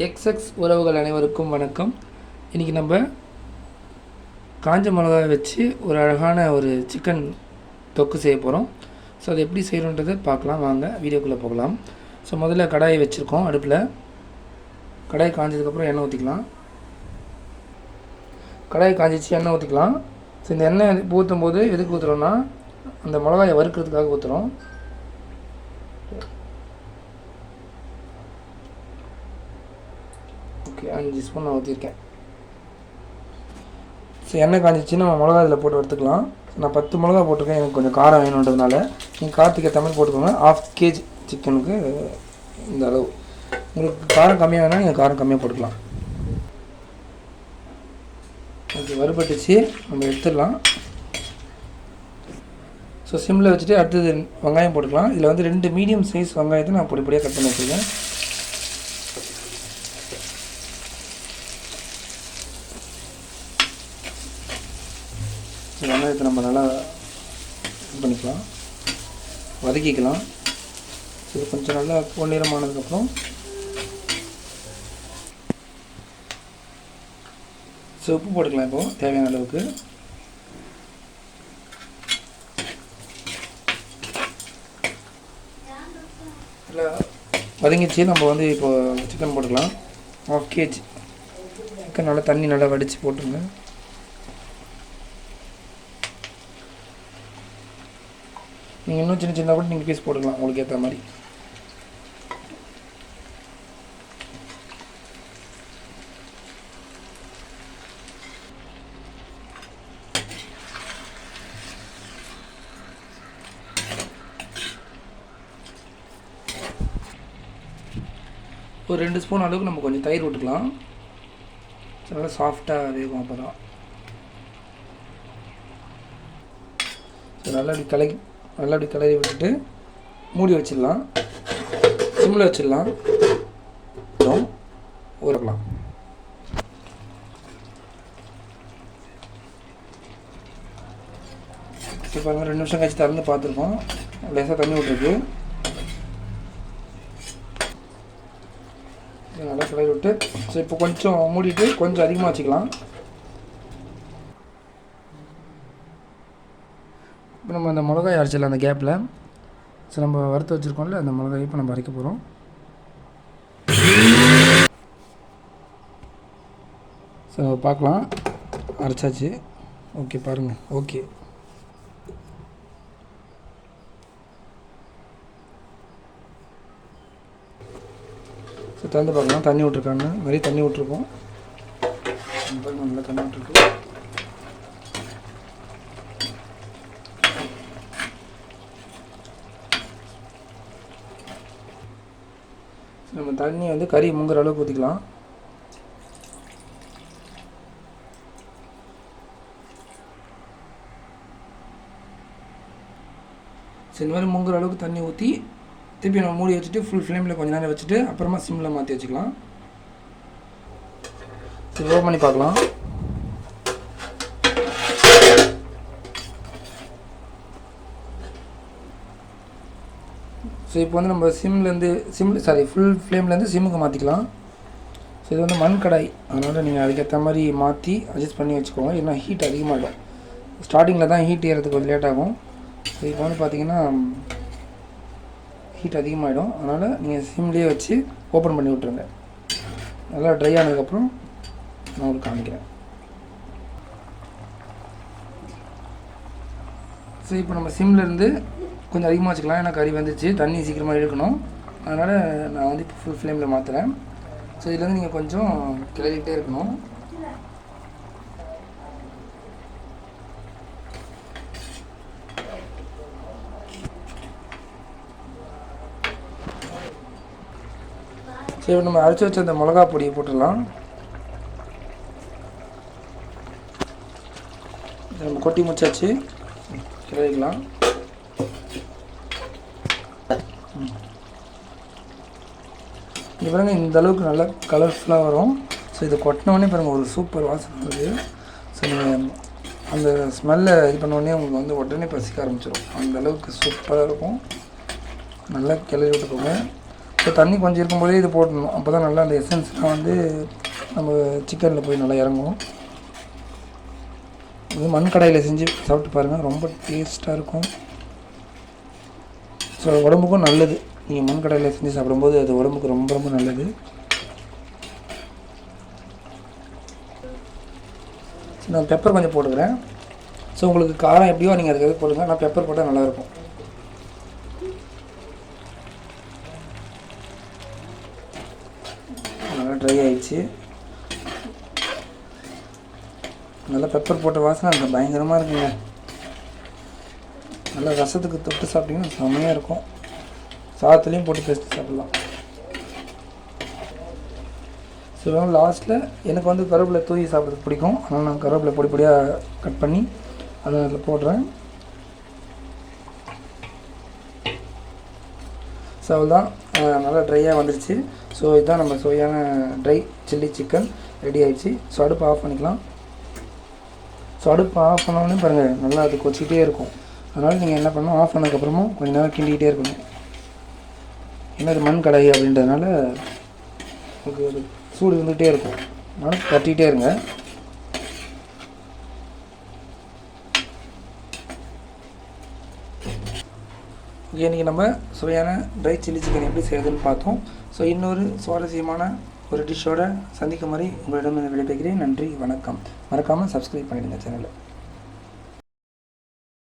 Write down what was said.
XX உறவுகள் அனைவருக்கும் வணக்கம். இன்றைக்கி நம்ம காஞ்ச மிளகாய் வச்சு ஒரு அழகான ஒரு சிக்கன் தொக்கு செய்ய போகிறோம் ஸோ அதை எப்படி செய்கிறோன்றதை பார்க்கலாம். வாங்க வீடியோக்குள்ளே போகலாம். ஸோ முதல்ல கடாயை வச்சுருக்கோம் அடுப்பில். கடாய் காஞ்சதுக்கப்புறம் எண்ணெய் ஊற்றிக்கலாம் கடாய் காஞ்சிச்சு எண்ணெய் ஊற்றிக்கலாம் ஸோ இந்த எண்ணெய் ஊற்றும் போது எதுக்கு ஊற்றுறோன்னா அந்த மிளகாயை வறுக்கிறதுக்காக ஊற்றுறோம் அஞ்சு ஸ்பூன் நான் ஊற்றிருக்கேன் ஸோ எண்ணெய் காஞ்சிச்சு நம்ம மிளகா இதில் போட்டு எடுத்துக்கலாம் நான் பத்து மிளகா போட்டிருக்கேன். எனக்கு கொஞ்சம் காரம் வேணுன்றதுனால நீங்கள் காரத்துக்கு ஏற்ற மாதிரி போட்டுக்கோங்க. ஆஃப் கேஜி சிக்கனுக்கு இந்த அளவு. உங்களுக்கு காரம் கம்மியாக வேணால் நீங்கள் காரம் கம்மியாக போட்டுக்கலாம். ஓகே வறுபட்டுச்சு. நம்ம எடுத்துடலாம். ஸோ சிம்மில் வச்சுட்டு அடுத்தது வெங்காயம் போட்டுக்கலாம். இதில் வந்து ரெண்டு மீடியம் சைஸ் வெங்காயத்தை நான் பொடி பொடியாக கட் பண்ணி வச்சுருக்கேன். வெங்காயத்தை நம்ம நல்லா இது பண்ணிக்கலாம். வதக்கிக்கலாம். இது கொஞ்சம் நல்லா பொன்னிறமானதுக்கப்புறம் ஸோ உப்பு போட்டுக்கலாம் இப்போது தேவையான அளவுக்கு. இல்லை வதங்கிச்சு நம்ம வந்து இப்போது சிக்கன் போட்டுக்கலாம். ஆஃப் கேஜ் சிக்கன் நல்லா தண்ணி நல்லா வடித்து போட்டுருங்க. நீங்கள் இன்னும் சின்ன சின்ன கூட நீங்கள் பீஸ் போட்டுக்கலாம் உங்களுக்கு ஏற்ற மாதிரி. ஒரு ரெண்டு ஸ்பூன் அளவுக்கு நம்ம கொஞ்சம் தயிர் விட்டுக்கலாம் நல்லா சாஃப்டாக வேகும் அப்போ தான் நல்லா அப்படி கலக்கி நல்லா அப்படி கிளறி விட்டுட்டு மூடி வச்சிடலாம். சிம்மில் வச்சிடலாம். அப்புறம் ஊறக்கலாம் இப்போ பாருங்கள் ரெண்டு நிமிஷம் கழிச்சு திறந்து பார்த்துருக்கோம். லேசாக தண்ணி விட்ருக்கு நல்லா கிளறி விட்டு ஸோ இப்போ கொஞ்சம் மூடிட்டு கொஞ்சம் அதிகமாக வச்சுக்கலாம். இப்போ நம்ம அந்த மிளகாய் அரைச்சிடலாம் அந்த கேப்பில் ஸோ நம்ம வறுத்து வச்சுருக்கோம்ல அந்த மிளகாய் இப்போ நம்ம அரைக்க போகிறோம் ஸோ பார்க்கலாம். அரைச்சாச்சு. ஓகே பாருங்கள் ஓகே ஸோ திறந்து பார்க்கலாம். தண்ணி விட்ருக்காங்க நிறைய தண்ணி விட்ருக்கோம் நல்லா தண்ணி விட்ருக்கு நம்ம தண்ணி வந்து கறி முங்குற அளவுக்கு ஊற்றிக்கலாம் சரி இந்த மாதிரி முங்குற அளவுக்கு தண்ணி ஊற்றி திருப்பி நம்ம மூடி வச்சுட்டு ஃபுல் ஃப்ளேமில் கொஞ்ச நேரம் வச்சுட்டு அப்புறமா சிம்மில் மாற்றி வச்சுக்கலாம். சரி ஓப்பன் பண்ணி பார்க்கலாம். ஸோ இப்போ வந்து நம்ம சிம்லேருந்து சிம் சாரி ஃபுல் ஃப்ளேம்லேருந்து சிம்முக்கு மாற்றிக்கலாம் ஸோ இது வந்து மண் கடாய் அதனால் நீங்கள் அதுக்கேற்ற மாதிரி மாற்றி அட்ஜஸ்ட் பண்ணி வச்சுக்கோங்க. ஏன்னா ஹீட் அதிகமாகிடும் ஸ்டார்டிங்கில் தான் ஹீட் ஏறதுக்கு கொஞ்சம் லேட் ஆகும். ஸோ இப்போ வந்து பார்த்தீங்கன்னா ஹீட் அதிகமாகிடும் அதனால் நீங்கள் சிம்லேயே வச்சு ஓப்பன் பண்ணி விட்ருங்க நல்லா ட்ரை ஆனதுக்கப்புறம் நான் உங்களுக்கு காமிக்கிறேன். ஸோ இப்போ நம்ம சிம்லேருந்து கொஞ்சம் அதிகமாக வச்சுக்கலாம். ஏன்னா கறி வந்துச்சு. தண்ணி சீக்கிரமாக இழுக்கணும். அதனால் நான் வந்து இப்போ ஃபுல் ஃப்ளேமில் மாற்றுறேன் ஸோ இதுலேருந்து நீங்கள் கொஞ்சம் கிளறிக்கிட்டே இருக்கணும். சரி இப்போ நம்ம அரைச்சி வச்ச அந்த மிளகா பொடியை போட்டுடலாம். நம்ம கொட்டி முடிச்சாச்சு. கிளறிக்கலாம். இது பாருங்க இந்த அளவுக்கு நல்லா கலர்ஃபுல்லாக வரும். ஸோ இதை கொட்டினோடனே பாருங்கள் ஒரு சூப்பர் வாசனை வருது. ஸோ நீங்கள் அந்த ஸ்மெல்லை இது பண்ணோடனே உங்களுக்கு வந்து உடனே பசிக்க ஆரம்பிச்சிடும் அந்த அளவுக்கு சூப்பராக இருக்கும். நல்லா கிளறி விட்டுக்கோங்க. ஸோ தண்ணி கொஞ்சம் இருக்கும்போதே இது போடணும். அப்போ தான் நல்லா அந்த எசன்ஸ்லாம் வந்து நம்ம சிக்கனில் போய் நல்லா இறங்கும். இது மண் கடையில் செஞ்சு சாப்பிட்டு பாருங்கள் ரொம்ப டேஸ்ட்டாக இருக்கும். ஸோ உடம்புக்கும் நல்லது. நீங்கள் மண்கடலில் செஞ்சு சாப்பிடும்போது அது உடம்புக்கு ரொம்ப ரொம்ப நல்லது. நான் பெப்பர் கொஞ்சம் போட்டுக்கிறேன். ஸோ உங்களுக்கு காரம் எப்படியோ நீங்கள் அதுக்கு போடுங்க. நான் பெப்பர் போட்டால் நல்லாயிருக்கும். நல்லா ட்ரை ஆயிடுச்சு. நல்லா பெப்பர் போட்ட வாசனை அந்த பயங்கரமாக இருக்குங்க. நல்லா ரசத்துக்கு தொட்டு சாப்பிட்டிங்கன்னா செம்மையாக இருக்கும். சாதத்துலேயும் போட்டு பேசிட்டு சாப்பிட்லாம். ஸோ லாஸ்ட்டில் எனக்கு வந்து கருவேப்பிலை தூவி சாப்பிட்றது பிடிக்கும். அதனால் நான் கருவேப்பிலை பொடி பொடியாக கட் பண்ணி அதை அதில் போடுறேன். ஸோ அவ்வளோதான் நல்லா ட்ரையாக வந்துருச்சு. ஸோ இதுதான் நம்ம சுவையான ட்ரை சில்லி சிக்கன் ரெடி ஆகிடுச்சு ஸோ அடுப்பு ஆஃப் பண்ணிக்கலாம். ஸோ அடுப்பு ஆஃப் பண்ணோடனே பாருங்கள் நல்லா அது கொச்சிக்கிட்டே இருக்கும். அதனால் நீங்கள் என்ன பண்ணணும் ஆஃப் பண்ணதுக்கப்புறமும் கொஞ்சம் நேரம் கிண்டிக்கிட்டே இருக்கணும். ஏன்னா இது மண் கடாயி அப்படின்றதுனால உங்களுக்கு ஒரு சூடு இருந்துகிட்டே இருக்கும். மண் தட்டிகிட்டே இருங்க. இன்றைக்கி நம்ம சுவையான ட்ரை சில்லி சிக்கன் எப்படி செய்யறதுன்னு பார்த்தோம். ஸோ இன்னொரு சுவாரஸ்யமான ஒரு டிஷ்ஷோட சந்திக்கும் வரை உங்களிடம் விடைபெறுகிறேன். நன்றி வணக்கம். மறக்காமல் சப்ஸ்கிரைப் பண்ணிடுங்க சேனலை